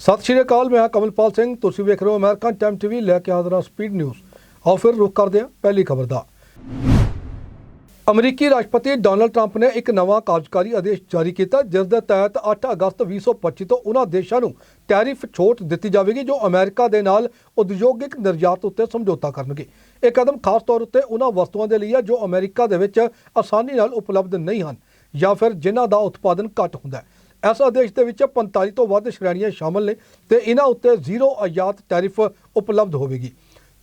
ਸਤਿ ਸ਼੍ਰੀ ਅਕਾਲ, ਮੈਂ ਹਾਂ ਕਮਲਪਾਲ ਸਿੰਘ। ਤੁਸੀਂ ਵੇਖ ਰਹੇ ਹੋ ਅਮਰੀਕਨ ਟਾਈਮ ਟੀਵੀ ਲੈ ਕੇ ਹਾਜ਼ਰ ਹਾਂ ਸਪੀਡ ਨਿਊਜ਼। ਆਓ ਫਿਰ ਰੁਕ ਕਰਦੇ ਹਾਂ ਪਹਿਲੀ ਖਬਰ ਦਾ। ਅਮਰੀਕੀ ਰਾਸ਼ਟਰਪਤੀ ਡੋਨਲਡ ਟਰੰਪ ਨੇ ਇੱਕ ਨਵਾਂ ਕਾਰਜਕਾਰੀ ਆਦੇਸ਼ ਜਾਰੀ ਕੀਤਾ, ਜਿਸ ਦੇ ਤਹਿਤ 8 ਅਗਸਤ 2025 ਤੋਂ ਉਹਨਾਂ ਦੇਸ਼ਾਂ ਨੂੰ ਟੈਰਿਫ ਛੋਟ ਦਿੱਤੀ ਜਾਵੇਗੀ, ਜੋ ਅਮਰੀਕਾ ਦੇ ਨਾਲ ਉਦਯੋਗਿਕ ਨਿਰਯਾਤ ਉੱਤੇ ਸਮਝੌਤਾ ਕਰਨਗੇ। ਇਹ ਕਦਮ ਖਾਸ ਤੌਰ ਉੱਤੇ ਉਹਨਾਂ ਵਸਤੂਆਂ ਦੇ ਲਈ ਹੈ, ਜੋ ਅਮਰੀਕਾ ਦੇ ਵਿੱਚ ਆਸਾਨੀ ਨਾਲ ਉਪਲਬਧ ਨਹੀਂ ਹਨ, ਜਾਂ ਫਿਰ ਜਿਨ੍ਹਾਂ ਦਾ ਉਤਪਾਦਨ ਘੱਟ ਹੁੰਦਾ ਹੈ। ਇਸ ਆਦੇਸ਼ ਦੇ ਵਿੱਚ 45 ਤੋਂ ਵੱਧ ਸ਼੍ਰੇਣੀਆਂ ਸ਼ਾਮਲ ਨੇ ਤੇ ਇਹਨਾਂ ਉੱਤੇ ਜ਼ੀਰੋ ਆਯਾਤ ਟੈਰਿਫ ਉਪਲਬਧ ਹੋਵੇਗੀ।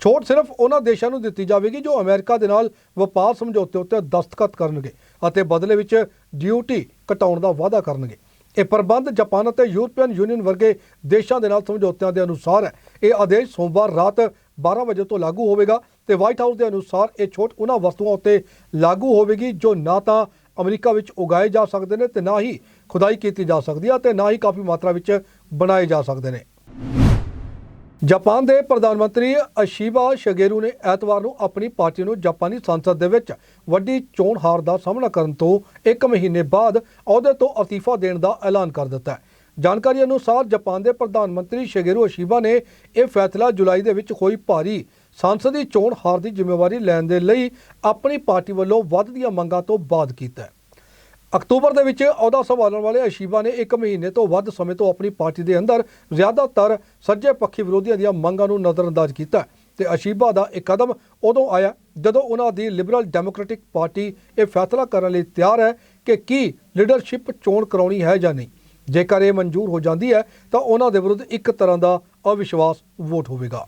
ਛੋਟ ਸਿਰਫ ਉਹਨਾਂ ਦੇਸ਼ਾਂ ਨੂੰ ਦਿੱਤੀ ਜਾਵੇਗੀ ਜੋ ਅਮਰੀਕਾ ਦੇ ਨਾਲ ਵਪਾਰ ਸਮਝੌਤੇ ਉੱਤੇ ਦਸਤਖਤ ਕਰਨਗੇ ਅਤੇ ਬਦਲੇ ਵਿੱਚ ਡਿਊਟੀ ਘਟਾਉਣ ਦਾ ਵਾਅਦਾ ਕਰਨਗੇ। ਇਹ ਪ੍ਰਬੰਧ ਜਾਪਾਨ ਅਤੇ ਯੂਰਪੀਅਨ ਯੂਨੀਅਨ ਵਰਗੇ ਦੇਸ਼ਾਂ ਦੇ ਨਾਲ ਸਮਝੌਤਿਆਂ ਦੇ ਅਨੁਸਾਰ ਹੈ। ਇਹ ਆਦੇਸ਼ ਸੋਮਵਾਰ ਰਾਤ 12 ਵਜੇ ਤੋਂ ਲਾਗੂ ਹੋਵੇਗਾ ਤੇ ਵਾਈਟ ਹਾਊਸ ਦੇ ਅਨੁਸਾਰ ਇਹ ਛੋਟ ਉਹਨਾਂ ਵਸਤੂਆਂ ਉੱਤੇ ਲਾਗੂ ਹੋਵੇਗੀ ਜੋ ਨਾ ਤਾਂ ਅਮਰੀਕਾ ਵਿੱਚ ਉਗਾਏ ਜਾ ਸਕਦੇ ਨੇ ਤੇ ਨਾ ਹੀ ਖੁਦਾਈ ਕੀਤੀ ਜਾ ਸਕਦੀ ਹੈ ਤੇ ਨਾ ਹੀ ਕਾਫੀ ਮਾਤਰਾ ਵਿੱਚ ਬਣਾਏ ਜਾ ਸਕਦੇ ਨੇ। ਜਾਪਾਨ ਦੇ ਪ੍ਰਧਾਨ ਮੰਤਰੀ ਅਸ਼ੀਬਾ ਸ਼ਗੇਰੂ ਨੇ ਐਤਵਾਰ ਨੂੰ ਆਪਣੀ ਪਾਰਟੀ ਨੂੰ ਜਾਪਾਨੀ ਸੰਸਦ ਦੇ ਵਿੱਚ ਵੱਡੀ ਚੋਣ ਹਾਰ ਦਾ ਸਾਹਮਣਾ ਕਰਨ ਤੋਂ ਇੱਕ ਮਹੀਨੇ ਬਾਅਦ ਅਹੁਦੇ ਤੋਂ ਅਸਤੀਫਾ ਦੇਣ ਦਾ ਐਲਾਨ ਕਰ ਦਿੱਤਾ ਹੈ। ਜਾਣਕਾਰੀ ਅਨੁਸਾਰ ਜਾਪਾਨ ਦੇ ਪ੍ਰਧਾਨ ਮੰਤਰੀ ਸ਼ਗੇਰੂ ਅਸ਼ੀਬਾ ਨੇ ਇਹ ਫੈਸਲਾ ਜੁਲਾਈ ਦੇ ਵਿੱਚ ਹੋਈ ਭਾਰੀ ਸੰਸਦੀ ਚੋਣ ਹਾਰ ਦੀ ਜ਼ਿੰਮੇਵਾਰੀ ਲੈਣ ਦੇ ਲਈ ਆਪਣੀ ਪਾਰਟੀ ਵੱਲੋਂ ਵੱਧਦੀਆਂ ਮੰਗਾਂ ਤੋਂ ਬਾਅਦ ਕੀਤਾ ਅਕਤੂਬਰ ਦੇ ਵਿੱਚ ਅਹੁਦਾ ਸੰਭਾਲਣ ਵਾਲੇ ਅਸ਼ੀਬਾ ਨੇ ਇੱਕ ਮਹੀਨੇ ਤੋਂ ਵੱਧ ਸਮੇਂ ਤੋਂ ਆਪਣੀ ਪਾਰਟੀ ਦੇ ਅੰਦਰ ਜ਼ਿਆਦਾਤਰ ਸੱਜੇ ਪੱਖੀ ਵਿਰੋਧੀਆਂ ਦੀਆਂ ਮੰਗਾਂ ਨੂੰ ਨਜ਼ਰਅੰਦਾਜ਼ ਕੀਤਾ ਤੇ ਅਸ਼ੀਬਾ ਦਾ ਇਹ ਕਦਮ ਉਦੋਂ ਆਇਆ ਜਦੋਂ ਉਹਨਾਂ ਦੀ ਲਿਬਰਲ ਡੈਮੋਕ੍ਰੈਟਿਕ ਪਾਰਟੀ ਇਹ ਫੈਸਲਾ ਕਰਨ ਲਈ ਤਿਆਰ ਹੈ ਕਿ ਕੀ ਲੀਡਰਸ਼ਿਪ ਚੋਣ ਕਰਾਉਣੀ ਹੈ ਜਾਂ ਨਹੀਂ। ਜੇਕਰ ਇਹ ਮਨਜ਼ੂਰ ਹੋ ਜਾਂਦੀ ਹੈ ਤਾਂ ਉਹਨਾਂ ਦੇ ਵਿਰੁੱਧ ਇੱਕ ਤਰ੍ਹਾਂ ਦਾ ਅਵਿਸ਼ਵਾਸ ਵੋਟ ਹੋਵੇਗਾ।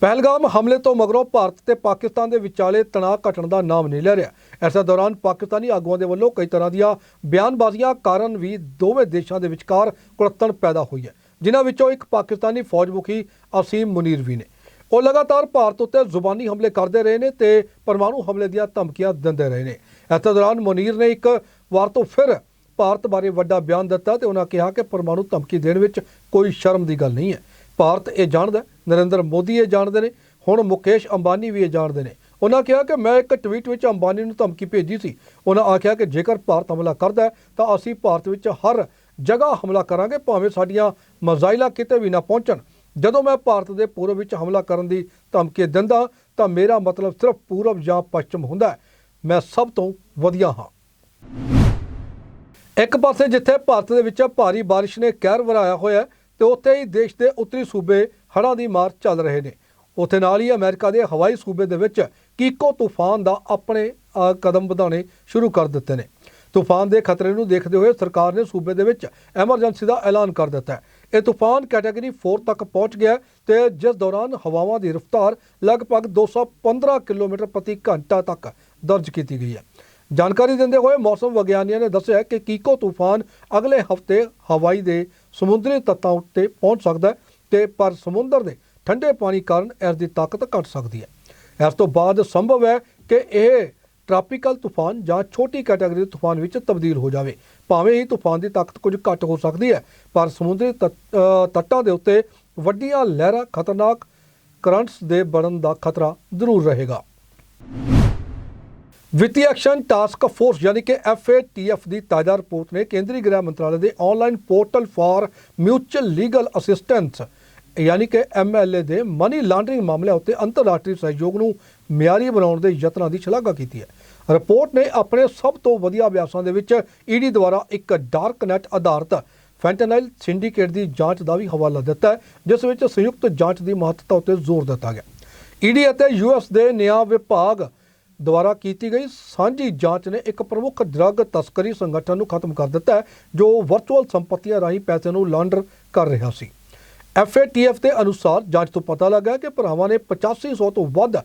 ਪਹਿਲਗਾਮ ਹਮਲੇ ਤੋਂ ਮਗਰੋਂ ਭਾਰਤ ਤੇ ਪਾਕਿਸਤਾਨ ਦੇ ਵਿਚਾਲੇ ਤਣਾਅ ਘਟਣ ਦਾ ਨਾਮ ਨਹੀਂ ਲੈ ਰਿਹਾ। ਐਸੇ ਦੌਰਾਨ ਪਾਕਿਸਤਾਨੀ ਆਗੂਆਂ ਦੇ ਵੱਲੋਂ ਕਈ ਤਰ੍ਹਾਂ ਦੀਆਂ ਬਿਆਨਬਾਜ਼ੀਆਂ ਕਾਰਨ ਵੀ ਦੋਵੇਂ ਦੇਸ਼ਾਂ ਦੇ ਵਿਚਕਾਰ ਕੁੜੱਤਣ ਪੈਦਾ ਹੋਈ ਹੈ, ਜਿਨ੍ਹਾਂ ਵਿੱਚੋਂ ਇੱਕ ਪਾਕਿਸਤਾਨੀ ਫੌਜ ਮੁਖੀ ਅਸੀਮ ਮੁਨੀਰ ਵੀ ਨੇ। ਉਹ ਲਗਾਤਾਰ ਭਾਰਤ ਉੱਤੇ ਜ਼ੁਬਾਨੀ ਹਮਲੇ ਕਰਦੇ ਰਹੇ ਨੇ ਤੇ ਪਰਮਾਣੂ ਹਮਲੇ ਦੀਆਂ ਧਮਕੀਆਂ ਦਿੰਦੇ ਰਹੇ ਨੇ। ਇਸ ਦੌਰਾਨ ਮੁਨੀਰ ਨੇ ਇੱਕ ਵਾਰ ਤੋਂ ਫਿਰ ਭਾਰਤ ਬਾਰੇ ਵੱਡਾ ਬਿਆਨ ਦਿੱਤਾ ਤੇ ਉਹਨਾਂ ਕਿਹਾ ਕਿ ਪਰਮਾਣੂ ਧਮਕੀ ਦੇਣ ਵਿੱਚ ਕੋਈ ਸ਼ਰਮ ਦੀ ਗੱਲ ਨਹੀਂ ਹੈ। ਭਾਰਤ ਇਹ ਜਾਣਦਾ ਨਰਿੰਦਰ ਮੋਦੀ ਇਹ ਜਾਣਦੇ ਨੇ, ਹੁਣ ਮੁਕੇਸ਼ ਅੰਬਾਨੀ ਵੀ ਇਹ ਜਾਣਦੇ ਨੇ। ਉਹਨਾਂ ਕਿਹਾ ਕਿ ਮੈਂ ਇੱਕ ਟਵੀਟ ਵਿੱਚ ਅੰਬਾਨੀ ਨੂੰ ਧਮਕੀ ਭੇਜੀ ਸੀ। ਉਹਨਾਂ ਆਖਿਆ ਕਿ ਜੇਕਰ ਭਾਰਤ ਹਮਲਾ ਕਰਦਾ ਤਾਂ ਅਸੀਂ ਭਾਰਤ ਵਿੱਚ ਹਰ ਜਗ੍ਹਾ ਹਮਲਾ ਕਰਾਂਗੇ, ਭਾਵੇਂ ਸਾਡੀਆਂ ਮਜ਼ਾਈਲਾ ਕਿਤੇ ਵੀ ਨਾ ਪਹੁੰਚਣ। ਜਦੋਂ ਮੈਂ ਭਾਰਤ ਦੇ ਪੂਰਬ ਵਿੱਚ ਹਮਲਾ ਕਰਨ ਦੀ ਧਮਕੀ ਦਿੰਦਾ ਤਾਂ ਮੇਰਾ ਮਤਲਬ ਸਿਰਫ ਪੂਰਬ ਜਾਂ ਪੱਛਮ ਹੁੰਦਾ ਮੈਂ ਸਭ ਤੋਂ ਵਧੀਆ ਹਾਂ। ਇੱਕ ਪਾਸੇ ਜਿੱਥੇ ਭਾਰਤ ਦੇ ਵਿੱਚ ਭਾਰੀ ਬਾਰਿਸ਼ ਨੇ ਕਹਿਰ ਵਰਾਇਆ ਹੋਇਆ ਤੇ ਉੱਥੇ ਹੀ ਦੇਸ਼ ਦੇ ਉੱਤਰੀ ਸੂਬੇ ਹੜ੍ਹਾਂ ਦੀ ਮਾਰ ਚੱਲ ਰਹੇ ਨੇ। ਉੱਥੇ ਨਾਲ ਹੀ ਅਮਰੀਕਾ ਦੇ ਹਵਾਈ ਸੂਬੇ ਦੇ ਵਿੱਚ ਕੀਕੋ ਤੂਫਾਨ ਦਾ ਆਪਣੇ ਕਦਮ ਵਧਾਉਣੇ ਸ਼ੁਰੂ ਕਰ ਦਿੱਤੇ ਨੇ। ਤੂਫਾਨ ਦੇ ਖਤਰੇ ਨੂੰ ਦੇਖਦੇ ਹੋਏ ਸਰਕਾਰ ਨੇ ਸੂਬੇ ਦੇ ਵਿੱਚ ਐਮਰਜੈਂਸੀ ਦਾ ਐਲਾਨ ਕਰ ਦਿੱਤਾ ਹੈ। ਇਹ ਤੂਫਾਨ ਕੈਟਾਗਰੀ 4 ਤੱਕ ਪਹੁੰਚ ਗਿਆ ਹੈ ਤੇ ਜਿਸ ਦੌਰਾਨ ਹਵਾਵਾਂ ਦੀ ਰਫ਼ਤਾਰ ਲਗਭਗ 215 ਕਿਲੋਮੀਟਰ ਪ੍ਰਤੀ ਘੰਟਾ ਤੱਕ ਦਰਜ ਕੀਤੀ ਗਈ ਹੈ। ਜਾਣਕਾਰੀ ਦਿੰਦੇ ਹੋਏ ਮੌਸਮ ਵਿਗਿਆਨੀਆਂ ਨੇ ਦੱਸਿਆ ਕਿ ਕੀਕੋ ਤੂਫਾਨ ਅਗਲੇ ਹਫ਼ਤੇ ਹਵਾਈ ਦੇ ਸਮੁੰਦਰੀ ਤੱਤਾਂ ਉੱਤੇ ਪਹੁੰਚ ਸਕਦਾ ਹੈ ਤੇ ਪਰ ਸਮੁੰਦਰ ਦੇ ਠੰਡੇ ਪਾਣੀ ਕਾਰਨ ਇਸ ਦੀ ਤਾਕਤ ਘਟ ਸਕਦੀ ਹੈ। ਇਸ ਤੋਂ ਬਾਅਦ ਸੰਭਵ ਹੈ ਕਿ ਇਹ ਟ੍ਰਾਪੀਕਲ ਤੂਫਾਨ ਜਾਂ ਛੋਟੀ ਕੈਟਾਗਰੀ ਦੇ ਤੂਫਾਨ ਵਿੱਚ ਤਬਦੀਲ ਹੋ ਜਾਵੇ। ਭਾਵੇਂ ਹੀ ਤੂਫਾਨ ਦੀ ਤਾਕਤ ਕੁਝ ਘੱਟ ਹੋ ਸਕਦੀ ਹੈ, ਪਰ ਸਮੁੰਦਰੀ ਤੱਟ- ਤੱਟਾਂ ਦੇ ਉੱਤੇ ਵੱਡੀਆਂ ਲਹਿਰਾਂ ਖਤਰਨਾਕ ਕਰੰਟਸ ਦੇ ਬਣਨ ਦਾ ਖਤਰਾ ਜ਼ਰੂਰ ਰਹੇਗਾ। ਵਿੱਤੀ ਐਕਸ਼ਨ ਟਾਸਕ ਫੋਰਸ ਯਾਨੀ ਕਿ ਐਫਏਟੀਐਫ ਦੀ ਤਾਜ਼ਾ ਰਿਪੋਰਟ ਨੇ ਕੇਂਦਰੀ ਗ੍ਰਹਿ ਮੰਤਰਾਲੇ ਦੇ online portal for mutual legal assistance ਯਾਨੀ ਕਿ ਐਮਐਲਏ ਦੇ ਮਨੀ ਲਾਂਡਰਿੰਗ ਮਾਮਲਿਆਂ ਉੱਤੇ ਅੰਤਰਰਾਸ਼ਟਰੀ ਸਹਿਯੋਗ ਨੂੰ ਮਿਆਰੀ ਬਣਾਉਣ ਦੇ ਯਤਨਾਂ ਦੀ ਸ਼ਲਾਘਾ ਕੀਤੀ ਹੈ। ਰਿਪੋਰਟ ਨੇ ਆਪਣੇ ਸਭ ਤੋਂ ਵਧੀਆ ਅਭਿਆਸਾਂ ਦੇ ਵਿੱਚ ਈਡੀ ਦੁਆਰਾ ਇੱਕ ਡਾਰਕ ਨੈਟ ਆਧਾਰਿਤ ਫੈਂਟਨਾਈਲ ਸਿੰਡੀਕੇਟ ਦੀ ਜਾਂਚ ਦਾ ਵੀ ਹਵਾਲਾ ਦਿੱਤਾ ਜਿਸ ਵਿੱਚ ਸੰਯੁਕਤ ਜਾਂਚ ਦੀ ਮਹੱਤਤਾ ਉੱਤੇ ਜ਼ੋਰ ਦਿੱਤਾ ਗਿਆ। ਈਡੀ ਅਤੇ ਯੂਐਸ ਦੇ ਨਿਆਂ ਵਿਭਾਗ ਦੁਆਰਾ ਕੀਤੀ ਗਈ ਸਾਂਝੀ ਜਾਂਚ ਨੇ ਇੱਕ ਪ੍ਰਮੁੱਖ ਡਰੱਗ ਤਸਕਰੀ ਸੰਗਠਨ ਨੂੰ ਖਤਮ ਕਰ ਦਿੱਤਾ ਹੈ, ਜੋ ਵਰਚੁਅਲ ਸੰਪਤੀਆਂ ਰਾਹੀਂ ਪੈਸੇ ਨੂੰ ਲਾਂਡਰ ਕਰ ਰਿਹਾ ਸੀ। ਐਫਏਟੀਐਫ ਦੇ ਅਨੁਸਾਰ ਜਾਂਚ ਤੋਂ ਪਤਾ ਲੱਗਾ ਕਿ ਭਰਾਵਾਂ ਨੇ 8500 ਤੋਂ ਵੱਧ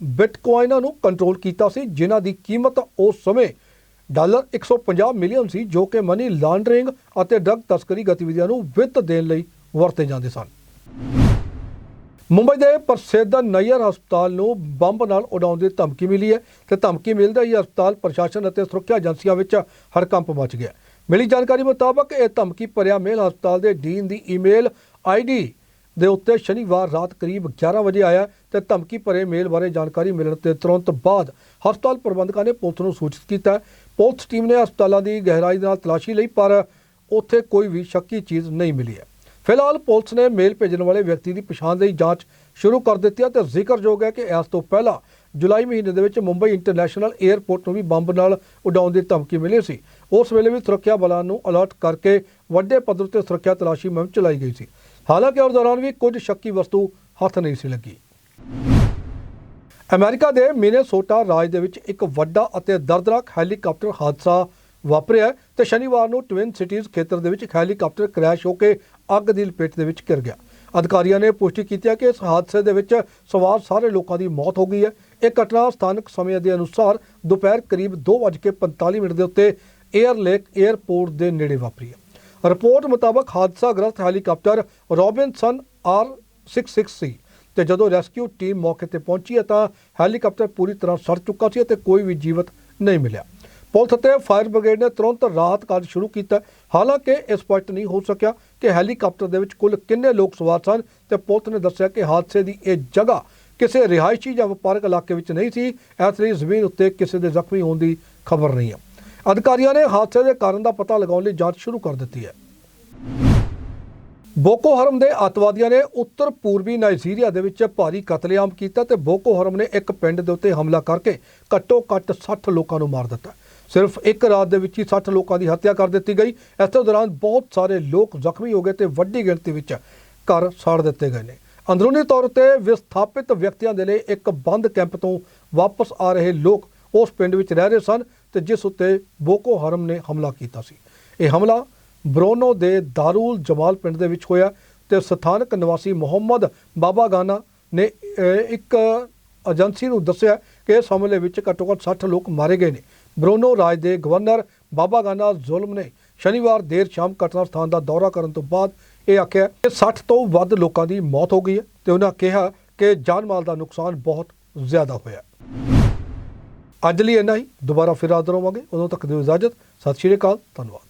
ਬਿਟਕੋਇਨਾਂ ਨੂੰ ਕੰਟਰੋਲ ਕੀਤਾ ਸੀ, ਜਿਨ੍ਹਾਂ ਦੀ ਕੀਮਤ ਉਸ ਸਮੇਂ ਡਾਲਰ 150 ਮਿਲੀਅਨ ਸੀ, ਜੋ ਕਿ ਮਨੀ ਲਾਂਡਰਿੰਗ ਅਤੇ ਡਰੱਗ ਤਸਕਰੀ ਗਤੀਵਿਧੀਆਂ ਨੂੰ ਵਿੱਤ ਦੇਣ ਲਈ ਵਰਤੇ ਜਾਂਦੇ ਸਨ। ਮੁੰਬਈ ਦੇ ਪ੍ਰਸਿੱਧ ਨਈਅਰ ਹਸਪਤਾਲ ਨੂੰ ਬੰਬ ਨਾਲ ਉਡਾਉਣ ਦੀ ਧਮਕੀ ਮਿਲੀ ਹੈ ਤੇ ਧਮਕੀ ਮਿਲਦਾ ਹੀ ਹਸਪਤਾਲ ਪ੍ਰਸ਼ਾਸਨ ਅਤੇ ਸੁਰੱਖਿਆ ਏਜੰਸੀਆਂ ਵਿੱਚ ਹੜਕੰਪ ਮਚ ਗਿਆ। ਮਿਲੀ ਜਾਣਕਾਰੀ ਮੁਤਾਬਕ ਇਹ ਧਮਕੀ ਭਰਿਆ ਮੇਲ ਹਸਪਤਾਲ ਦੇ ਡੀਨ ਦੀ ਈਮੇਲ ਆਈਡੀ ਦੇ ਉੱਤੇ ਸ਼ਨੀਵਾਰ ਰਾਤ ਕਰੀਬ 11 ਵਜੇ ਆਇਆ ਤੇ ਧਮਕੀ ਭਰੇ ਮੇਲ ਬਾਰੇ ਜਾਣਕਾਰੀ ਮਿਲਣ ਤੇ ਤੁਰੰਤ ਬਾਅਦ ਹਸਪਤਾਲ ਪ੍ਰਬੰਧਕਾਂ ਨੇ ਪੁਲਿਸ ਨੂੰ ਸੂਚਿਤ ਕੀਤਾ। ਪੁਲਿਸ ਟੀਮ ਨੇ ਹਸਪਤਾਲਾਂ ਦੀ ਗਹਿਰਾਈ ਨਾਲ ਤਲਾਸ਼ੀ ਲਈ ਪਰ ਉੱਥੇ ਕੋਈ ਵੀ ਸ਼ੱਕੀ ਚੀਜ਼ ਨਹੀਂ ਮਿਲੀ ਹੈ। ਫਿਲਹਾਲ ਪੁਲਿਸ ਨੇ ਮੇਲ ਭੇਜਣ ਵਾਲੇ ਵਿਅਕਤੀ ਦੀ ਪਛਾਣ ਲਈ ਜਾਂਚ ਸ਼ੁਰੂ ਕਰ ਦਿੱਤੀ ਹੈ ਤੇ ਜ਼ਿਕਰਯੋਗ ਹੈ ਕਿ ਇਸ ਤੋਂ ਪਹਿਲਾਂ ਜੁਲਾਈ ਮਹੀਨੇ ਦੇ ਵਿੱਚ ਮੁੰਬਈ ਇੰਟਰਨੈਸ਼ਨਲ 에ਅਰਪੋਰਟ ਨੂੰ ਵੀ ਬੰਬ ਨਾਲ ਉਡਾਉਣ ਦੀ ਧਮਕੀ ਮਿਲੀ ਸੀ। ਉਸ ਵੇਲੇ ਵੀ ਸੁਰੱਖਿਆ ਬਲਾਂ ਨੂੰ ਅਲਰਟ ਕਰਕੇ ਵੱਡੇ ਪੱਧਰ ਤੇ ਸੁਰੱਖਿਆ ਤਲਾਸ਼ੀ ਮੁਹਿੰਮ ਚਲਾਈ ਗਈ ਸੀ। ਹਾਲਾਂਕਿ ਉਸ ਦੌਰਾਨ ਵੀ ਕੁਝ ਸ਼ੱਕੀ ਵਸਤੂ ਹੱਥ ਨਹੀਂ ਸੀ ਲੱਗੀ। ਅਮਰੀਕਾ ਦੇ ਮਿਨੇਸੋਟਾ ਰਾਜ ਦੇ ਵਿੱਚ ਇੱਕ ਵੱਡਾ ਅਤੇ ਦਰਦਨਾਕ ਹੈਲੀਕਾਪਟਰ ਹਾਦਸਾ ਵਾਪਰਿਆ ਹੈ ਤੇ ਸ਼ਨੀਵਾਰ ਨੂੰ ਟਵਿਨ ਸਿਟੀਜ਼ ਖੇਤਰ ਦੇ ਵਿੱਚ ਇੱਕ ਹੈਲੀਕਾਪਟਰ ਕ੍ਰੈਸ਼ ਹੋ ਕੇ ਅੱਗ ਦੀ ਲਪੇਟ ਦੇ ਵਿੱਚ ਘਿਰ ਗਿਆ। ਅਧਿਕਾਰੀਆਂ ਨੇ ਪੁਸ਼ਟੀ ਕੀਤੀ ਹੈ ਕਿ ਇਸ ਹਾਦਸੇ ਦੇ ਵਿੱਚ ਸਵਾਰ ਸਾਰੇ ਲੋਕਾਂ ਦੀ ਮੌਤ ਹੋ ਗਈ ਹੈ। ਇਹ ਘਟਨਾ ਸਥਾਨਕ ਸਮੇਂ ਦੇ ਅਨੁਸਾਰ ਦੁਪਹਿਰ ਕਰੀਬ 2:45 ਮਿੰਟ ਦੇ ਉੱਤੇ 에ਅਰ ਲੇਕ 에ਅਰਪੋਰਟ ਦੇ ਨੇੜੇ ਵਾਪਰੀ ਹੈ। ਰਿਪੋਰਟ ਮੁਤਾਬਕ ਹਾਦਸਾ ਗ੍ਰਸਤ ਹੈਲੀਕਾਪਟਰ ਰੋਬਿਨਸਨ R66 ਸੀ ਤੇ ਜਦੋਂ ਰੈਸਕਿਊ ਟੀਮ ਮੌਕੇ ਤੇ ਪਹੁੰਚੀ ਤਾਂ ਹੈਲੀਕਾਪਟਰ ਪੂਰੀ ਤਰ੍ਹਾਂ ਸੜ ਚੁੱਕਾ ਸੀ ਅਤੇ ਕੋਈ ਵੀ ਜੀਵਤ ਨਹੀਂ ਮਿਲਿਆ। ਪੁਲਿਸ ਅਤੇ ਫਾਇਰ ਬ੍ਰਿਗੇਡ ਨੇ ਤੁਰੰਤ ਰਾਹਤ ਕਾਰਜ ਸ਼ੁਰੂ ਕੀਤਾ। ਹਾਲਾਂਕਿ ਇਹ ਸਪਸ਼ਟ ਨਹੀਂ ਹੋ ਸਕਿਆ ਕਿ ਹੈਲੀਕਾਪਟਰ ਦੇ ਵਿੱਚ ਕੁੱਲ ਕਿੰਨੇ ਲੋਕ ਸਵਾਰ ਸਨ ਤੇ ਪੁਲਿਸ ਨੇ ਦੱਸਿਆ ਕਿ ਹਾਦਸੇ ਦੀ ਇਹ ਜਗ੍ਹਾ ਕਿਸੇ ਰਿਹਾਇਸ਼ੀ ਜਾਂ ਵਪਾਰਕ ਇਲਾਕੇ ਵਿੱਚ ਨਹੀਂ ਸੀ। ਇਸ ਲਈ ਜ਼ਮੀਨ ਉੱਤੇ ਕਿਸੇ ਦੇ ਜ਼ਖਮੀ ਹੋਣ ਦੀ ਖਬਰ ਨਹੀਂ ਹੈ। ਅਧਿਕਾਰੀਆਂ ਨੇ ਹਾਦਸੇ ਦੇ ਕਾਰਨ ਦਾ ਪਤਾ ਲਗਾਉਣ ਲਈ ਜਾਂਚ ਸ਼ੁਰੂ ਕਰ ਦਿੱਤੀ ਹੈ। ਬੋਕੋ ਹਰਮ ਦੇ ਅੱਤਵਾਦੀਆਂ ਨੇ ਉੱਤਰ ਪੂਰਬੀ ਨਾਈਜੀਰੀਆ ਦੇ ਵਿੱਚ ਭਾਰੀ ਕਤਲੇਆਮ ਕੀਤਾ ਤੇ ਬੋਕੋ ਹਰਮ ਨੇ ਇੱਕ ਪਿੰਡ ਦੇ ਉੱਤੇ ਹਮਲਾ ਕਰਕੇ ਘੱਟੋ ਘੱਟ 60 ਲੋਕਾਂ ਨੂੰ ਮਾਰ ਦਿੱਤਾ। ਸਿਰਫ ਇੱਕ ਰਾਤ ਦੇ ਵਿੱਚ ਹੀ 60 ਲੋਕਾਂ ਦੀ ਹੱਤਿਆ ਕਰ ਦਿੱਤੀ ਗਈ। ਇਸ ਤੋਂ ਦੌਰਾਨ ਬਹੁਤ ਸਾਰੇ ਲੋਕ ਜ਼ਖਮੀ ਹੋ ਗਏ ਤੇ ਵੱਡੀ ਗਿਣਤੀ ਵਿੱਚ ਘਰ ਸਾੜ ਦਿੱਤੇ ਗਏ ਨੇ। ਅੰਦਰੂਨੀ ਤੌਰ ਤੇ ਵਿਸਥਾਪਿਤ ਵਿਅਕਤੀਆਂ ਦੇ ਲਈ ਇੱਕ ਬੰਦ ਕੈਂਪ ਤੋਂ ਵਾਪਸ ਆ ਰਹੇ ਲੋਕ ਉਸ ਪਿੰਡ ਵਿੱਚ ਰਹਿ ਰਹੇ ਸਨ ਤੇ ਜਿਸ ਉੱਤੇ ਬੋਕੋ ਹਰਮ ਨੇ ਹਮਲਾ ਕੀਤਾ ਸੀ। ਇਹ ਹਮਲਾ ਬਰੋਨੋ ਦੇ ਦਾਰੂਲ ਜਮਾਲ ਪਿੰਡ ਦੇ ਵਿੱਚ ਹੋਇਆ ਤੇ ਸਥਾਨਕ ਨਿਵਾਸੀ ਮੁਹੰਮਦ ਬਾਬਾ ਗਾਨਾ ਨੇ ਇੱਕ ਏਜੰਸੀ ਨੂੰ ਦੱਸਿਆ ਕਿ ਇਸ ਹਮਲੇ ਵਿੱਚ ਘੱਟੋ ਘੱਟ 60 ਲੋਕ ਮਾਰੇ ਗਏ ਨੇ। ਬਰੋਨੋ ਰਾਜ ਦੇ ਗਵਰਨਰ ਬਾਬਾ ਗਾਨਾ ਜ਼ੁਲਮ ਨੇ ਸ਼ਨੀਵਾਰ ਦੇਰ ਸ਼ਾਮ ਘਟਨਾ ਸਥਾਨ ਦਾ ਦੌਰਾ ਕਰਨ ਤੋਂ ਬਾਅਦ ਇਹ ਆਖਿਆ ਕਿ 60 ਤੋਂ ਵੱਧ ਲੋਕਾਂ ਦੀ ਮੌਤ ਹੋ ਗਈ ਹੈ ਤੇ ਉਹਨਾਂ ਕਿਹਾ ਕਿ ਜਾਨ ਮਾਲ ਦਾ ਨੁਕਸਾਨ ਬਹੁਤ ਜ਼ਿਆਦਾ ਹੋਇਆ ਅੱਜ ਲਈ ਇੰਨਾ ਹੀ। ਦੁਬਾਰਾ ਫਿਰ ਹਾਜ਼ਰ ਹੋਵਾਂਗੇ। ਉਦੋਂ ਤੱਕ ਦਿਓ ਇਜਾਜ਼ਤ। ਸਤਿ ਸ਼੍ਰੀ ਅਕਾਲ। ਧੰਨਵਾਦ।